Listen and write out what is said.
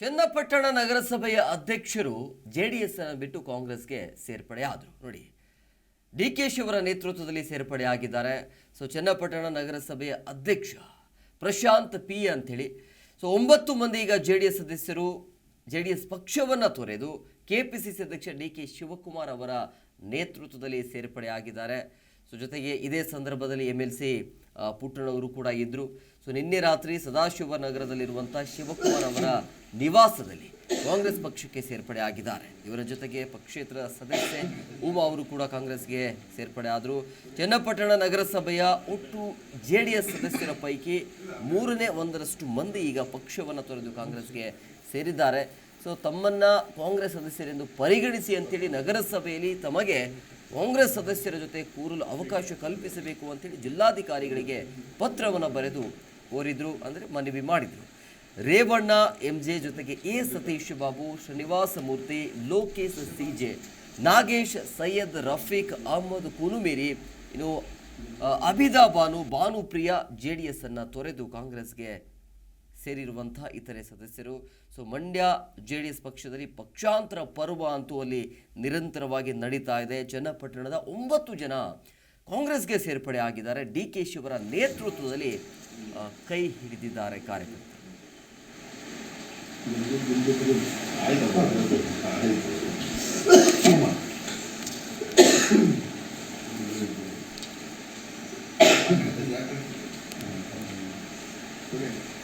ಚನ್ನಪಟ್ಟಣ ನಗರಸಭೆಯ ಅಧ್ಯಕ್ಷರು J D S ಅನ್ನು ಬಿಟ್ಟು ಕಾಂಗ್ರೆಸ್ಗೆ ಸೇರ್ಪಡೆಯಾದರು ನೋಡಿ ಡಿ ಕೆ ಶಿವರ ನೇತೃತ್ವದಲ್ಲಿ ಸೇರ್ಪಡೆಯಾಗಿದ್ದಾರೆ ಸೊ, ಚನ್ನಪಟ್ಟಣ ನಗರಸಭೆಯ ಅಧ್ಯಕ್ಷ ಪ್ರಶಾಂತ್ ಪಿ ಅಂಥೇಳಿ. ಸೊ, ಒಂಬತ್ತು ಮಂದಿ ಈಗ ಜೆ ಡಿ ಎಸ್ ಸದಸ್ಯರು ಜೆ ಡಿ ಎಸ್ ಪಕ್ಷವನ್ನು ತೊರೆದು ಕೆ ಪಿ ಸಿ ಸಿ ಅಧ್ಯಕ್ಷ ಡಿ ಕೆ ಶಿವಕುಮಾರ್ ಅವರ ನೇತೃತ್ವದಲ್ಲಿ ಸೇರ್ಪಡೆಯಾಗಿದ್ದಾರೆ ಸೊ ಜೊತೆಗೆ ಇದೇ ಸಂದರ್ಭದಲ್ಲಿ ಎಂ ಎಲ್ ಸಿ ಪುಟ್ಟಣ್ಣವರು ಕೂಡ ಇದ್ದರು ಸೊ ನಿನ್ನೆ ರಾತ್ರಿ ಸದಾಶಿವ ನಗರದಲ್ಲಿರುವಂಥ ಶಿವಕುಮಾರ್ ಅವರ ನಿವಾಸದಲ್ಲಿ ಕಾಂಗ್ರೆಸ್ ಪಕ್ಷಕ್ಕೆ ಸೇರ್ಪಡೆ ಆಗಿದ್ದಾರೆ. ಇವರ ಜೊತೆಗೆ ಪಕ್ಷೇತರ ಸದಸ್ಯೆ ಉಮಾ ಅವರು ಕೂಡ ಕಾಂಗ್ರೆಸ್ಗೆ ಸೇರ್ಪಡೆ ಆದರು. ಚನ್ನಪಟ್ಟಣ ನಗರಸಭೆಯ ಒಟ್ಟು ಜೆ ಡಿ ಎಸ್ ಸದಸ್ಯರ ಪೈಕಿ ಮೂರನೇ ಒಂದರಷ್ಟು ಮಂದಿ ಈಗ ಪಕ್ಷವನ್ನು ತೊರೆದು ಕಾಂಗ್ರೆಸ್ಗೆ ಸೇರಿದ್ದಾರೆ. ಸೊ ತಮ್ಮನ್ನು ಕಾಂಗ್ರೆಸ್ ಸದಸ್ಯರೆಂದು ಪರಿಗಣಿಸಿ ಅಂತೇಳಿ ನಗರಸಭೆಯಲ್ಲಿ ತಮಗೆ ಕಾಂಗ್ರೆಸ್ ಸದಸ್ಯರ ಜೊತೆ ಕೂರಲು ಅವಕಾಶ ಕಲ್ಪಿಸಬೇಕು ಅಂತೇಳಿ ಜಿಲ್ಲಾಧಿಕಾರಿಗಳಿಗೆ ಪತ್ರವನ್ನು ಬರೆದು ಕೋರಿದ್ರು, ಅಂದರೆ ಮನವಿ ಮಾಡಿದರು. ರೇವಣ್ಣ ಎಂ ಜೆ ಜೊತೆಗೆ A Satish Babu, Srinivasa Murthy, Lokesh C J, Nagesh, Syed Rafiq, Ahmed Kunumeri, ಇನ್ನು Abida Banu, Bhanupriya, J D S ಅನ್ನು ತೊರೆದು ಕಾಂಗ್ರೆಸ್ಗೆ ಸೇರಿರುವಂತಹ ಇತರೆ ಸದಸ್ಯರು. So Mandya J D S ಪಕ್ಷದಲ್ಲಿ ಪಕ್ಷಾಂತರ ಪರ್ವ ಅಂತೂ ಅಲ್ಲಿ ನಿರಂತರವಾಗಿ ನಡೀತಾ ಇದೆ. ಚನ್ನಪಟ್ಟಣದ ಒಂಬತ್ತು ಜನ ಕಾಂಗ್ರೆಸ್ಗೆ ಸೇರ್ಪಡೆ ಆಗಿದ್ದಾರೆ. ಡಿ ಕೆ ಶಿವರ ನೇತೃತ್ವದಲ್ಲಿ ಕೈ ಹಿಡಿದಿದ್ದಾರೆ ಕಾರ್ಯಕರ್ತರು.